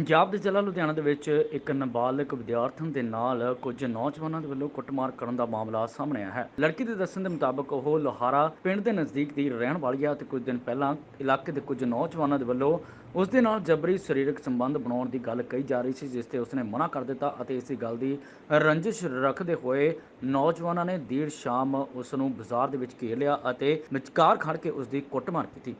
ਪੰਜਾਬ ਦੇ ਜ਼ਿਲ੍ਹਾ ਲੁਧਿਆਣਾ ਦੇ ਵਿੱਚ ਇੱਕ ਨਾਬਾਲਗ ਵਿਦਿਆਰਥਣ ਦੇ ਨਾਲ ਕੁਝ ਨੌਜਵਾਨਾਂ ਦੇ ਵੱਲੋਂ ਕੁੱਟਮਾਰ ਕਰਨ ਦਾ ਮਾਮਲਾ ਸਾਹਮਣੇ ਆਇਆ ਹੈ। ਲੜਕੀ ਦੇ ਦੱਸਣ ਦੇ ਮੁਤਾਬਕ ਉਹ ਲੋਹਾਰਾ ਪਿੰਡ ਦੇ ਨਜ਼ਦੀਕ ਦੀ ਰਹਿਣ ਵਾਲੀ ਹੈ ਤੇ ਕੁਝ ਦਿਨ ਪਹਿਲਾਂ ਇਲਾਕੇ ਦੇ ਕੁਝ ਨੌਜਵਾਨਾਂ ਦੇ ਵੱਲੋਂ ਉਸ ਦੇ ਨਾਲ ਜਬਰੀ ਸਰੀਰਕ ਸੰਬੰਧ ਬਣਾਉਣ ਦੀ ਗੱਲ ਕਹੀ ਜਾ ਰਹੀ ਸੀ, ਜਿਸ ਤੇ ਉਸਨੇ ਮਨਾ ਕਰ ਦਿੱਤਾ ਅਤੇ ਇਸੇ ਗੱਲ ਦੀ ਰੰਜਿਸ਼ ਰੱਖਦੇ ਹੋਏ ਨੌਜਵਾਨਾਂ ਨੇ ਦੇਰ ਸ਼ਾਮ ਉਸ ਨੂੰ ਬਾਜ਼ਾਰ ਦੇ ਵਿੱਚ ਘੇਰ ਲਿਆ ਅਤੇ ਵਿਚਕਾਰ ਖੜ ਕੇ ਉਸ ਦੀ ਕੁੱਟਮਾਰ ਕੀਤੀ।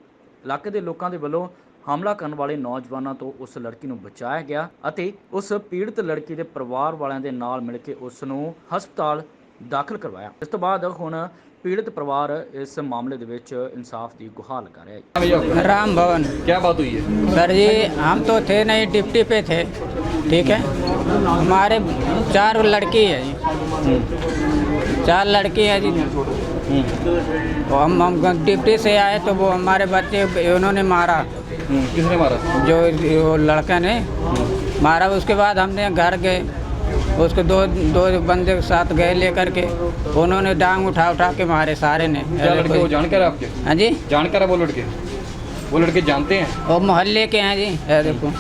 ਇਲਾਕੇ ਦੇ ਲੋਕਾਂ ਦੇ ਵੱਲੋਂ ਹਮਲਾ ਕਰਨ ਵਾਲੇ ਨੌਜਵਾਨਾਂ ਤੋਂ ਉਸ ਲੜਕੀ ਨੂੰ ਬਚਾਇਆ ਗਿਆ ਅਤੇ ਉਸ ਪੀੜਤ ਲੜਕੀ ਦੇ ਪਰਿਵਾਰ ਵਾਲਿਆਂ ਦੇ ਨਾਲ ਮਿਲ ਕੇ ਉਸ ਨੂੰ ਹਸਪਤਾਲ ਦਾਖਲ ਕਰਵਾਇਆ ਇਸ ਤੋਂ ਬਾਅਦ ਹੁਣ ਪੀੜਤ ਪਰਿਵਾਰ ਇਸ ਮਾਮਲੇ ਦੇ ਵਿੱਚ ਇਨਸਾਫ ਦੀ ਗੁਹਾਰ ਲਗਾ ਰਿਹਾ ਹੈ भैया आपका? राम भवन क्या बात हुई है सर जी हम तो थे नहीं डिप्टी पे थे ठीक है हमारे चार लड़की है जी चार लड़की है जी तो हम हम डिप्टी से आए तो वो हमारे बच्चे उन्होंने मारा हम्म, किसने मारा जो वो लड़का ने मारा उसके बाद हमने घर गए उसको दो दो बंदे के साथ गए लेकर के उन्होंने डांग उठा उठा के मारे सारे ने क्या लड़के वो जानकार है आपके हाँ जी जानकार है वो लड़के वो लड़के जानते हैं वो मोहल्ले के हैं जी ये देखो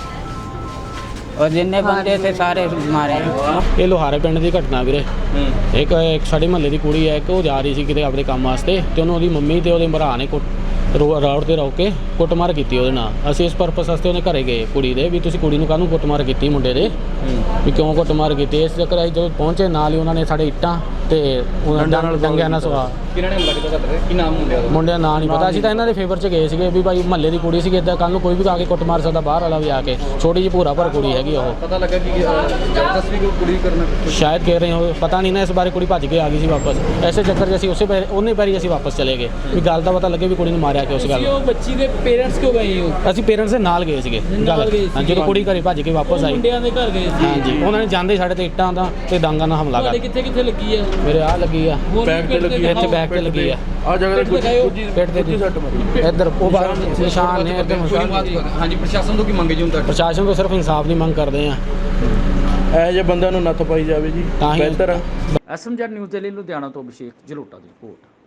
और जितने बंदे थे सारे मारे हैं ਇਹ ਲੋਹਾਰੇ ਪਿੰਡ ਦੀ ਘਟਨਾ ਵੀਰੇ ਇੱਕ ਇੱਕ ਸਾਡੇ ਮਹੱਲੇ ਦੀ ਕੁੜੀ ਹੈ ਇੱਕ ਉਹ ਜਾ ਰਹੀ ਸੀ ਕਿਤੇ ਆਪਣੇ ਕੰਮ ਵਾਸਤੇ ਤੇ ਉਹਨੂੰ ਉਹਦੀ ਮੰਮੀ ਤੇ ਉਹਦੇ ਭਰਾ ਨੇ ਕੁੱਟ- ਰੋ- ਰੋਡ ਤੇ ਰੋਕ ਕੇ ਕੁੱਟਮਾਰ ਕੀਤੀ ਉਹਦੇ ਨਾਲ। ਅਸੀਂ ਇਸ ਪਰਪਸ ਵਾਸਤੇ ਉਹਨੇ ਘਰੇ ਗਏ ਕੁੜੀ ਦੇ ਵੀ ਤੁਸੀਂ ਕੁੜੀ ਨੂੰ ਕਾਹਨੂੰ ਕੁੱਟਮਾਰ ਕੀਤੀ ਮੁੰਡੇ ਦੇ? ਵੀ ਕਿਉਂ ਕੁੱਟਮਾਰ ਕੀਤੀ? ਇਸ ਚੱਕਰ ਅਸੀਂ ਜਦੋਂ ਪਹੁੰਚੇ ਨਾਲ ਹੀ ਉਹਨਾਂ ਨੇ ਸਾਡੇ ਇੱਟਾਂ ਤੇ ਉਹਨਾਂ ਡੰਗ ਡੰਗਿਆਂ ਨਾਲ ਸਵਾ ਕਿਹਨਾਂ ਨੇ ਹਮਲਾ ਕੀਤਾ ਤੁਹਾਡੇ ਤੇ? ਕੀ ਨਾਮ ਮੁੰਡਿਆ ਦਾ ਮੁੰਡਿਆਂ ਦਾ ਨਾਂ ਨਹੀਂ ਪਤਾ। ਅਸੀਂ ਤਾਂ ਇਹਨਾਂ ਦੇ ਫੇਵਰ 'ਚ ਗਏ ਸੀਗੇ ਵੀ ਭਾਈ ਮਹੱਲੇ ਦੀ ਕੁੜੀ ਸੀਗੀ ਇਦਾਂ ਕੱਲ ਨੂੰ ਕੋਈ ਵੀ ਆ ਕੇ ਕੁੱਟ ਮਾਰ ਸਕਦਾ ਬਾਹਰ ਵਾਲਾ ਵੀ ਆ ਕੇ। ਛੋਟੀ ਜਿਹੀ ਭੂਰਾ ਭਰ ਕੁੜੀ ਹੈਗੀ ਉਹ। ਪਤਾ ਲੱਗਾ ਕਿ ਅਹ, ਜ਼ਬਰਦਸਤੀ ਕੋਈ ਕੁੜੀ ਕਰਨਾ ਸ਼ਾਇਦ ਕਹਿ ਰਹੇ ਹੋ ਪਤਾ ਨਹੀਂ ਨਾ ਇਸ ਬਾਰੇ ਕੁੜੀ ਭੱਜ ਕੇ ਆ ਗਈ ਸੀ ਵਾਪਸ। ਐਸੇ ਚੱਕਰ 'ਚ ਅਸੀਂ ਉਸੇ ਪੈਰ ਉਹਨੇ ਪੈਰੀ ਅਸੀਂ ਵਾਪਸ ਚਲੇ ਗਏ। ਵੀ ਗੱਲ ਦਾ ਪਤਾ ਲੱਗੇ ਵੀ ਕੁੜੀ ਨੂੰ ਮਾਰਿਆ ਕਿ ਉਸ ਗੱਲ ਉਹ ਬੱਚੀ ਦੇ ਪੇਰੈਂਟਸ ਕਿਉਂ ਗਏ ਹੋ? ਅਸੀਂ ਪੇਰੈਂਟਸ ਦੇ ਨਾਲ ਗਏ ਸੀਗੇ ਨਾਲ ਗੱਲ। ਗਏ ਹਾਂ, ਜਦੋਂ ਕੁੜੀ ਘਰੇ ਭੱਜ ਕੇ ਵਾਪਸ ਆਈ। ਮੁੰਡਿਆਂ ਦੇ ਘਰ ਗਏ ਸੀ। ਹਾਂਜੀ ਉਹਨਾਂ ਨੇ ਜਾਂਦੇ ਸਾਡੇ ਤੇ ਇੱਟਾਂ ਦਾ ਤੇ ਡਾਂਗਾਂ ਨਾਲ ਹਮਲਾ ਤੁਹਾਡੇ ਕਰ ਕਿੱਥੇ ਕਿੱਥੇ ਲੱਗੀ ਆ? ਮੇਰੇ ਆ ਲੱਗੀ ਆ। ਬੈਕ ਤੇ ਲੱਗੀ ਇੱਥੇ। ਬੈਕ ਤੇ ਲੱਗੀ ਆ। ਆ ਜਗ੍ਹਾ ਪਿੱਠ ਦਿਖਾਇਓ। ਪੇਟ ਤੇ ਇੱਧਰ ਉਹ ਬਾਹਰ ਨਿਸ਼ਾਨ ਨੇ ਇੱਧਰ ਹਾਂਜੀ ਪ੍ਰਸ਼ਾਸਨ ਤੋਂ ਕੀ ਮੰਗੇ ਜੀ ਹੁਣ ਤੱਕ ਪ੍ਰਸ਼ਾਸਨ ਤੋਂ ਸਿਰਫ ਇਨਸਾਫ ਦੀ ਮੰਗ ਕਰਦੇ ਆ। ਇਹੋ ਜਿਹੇ ਬੰਦਿਆਂ ਨੂੰ ਨੱਥ ਪਾਈ ਜਾਵੇ ਜੀ ਤਾਂ ਬਿਹਤਰ ਆ। ਐਸਐਮਜੈਡ ਨਿਊਜ਼ ਦੇ ਲਈ ਲੁਧਿਆਣਾ ਤੋਂ ਅਭਿਸ਼ੇਕ ਜਲੋਟਾ ਦੀ ਰਿਪੋਰਟ।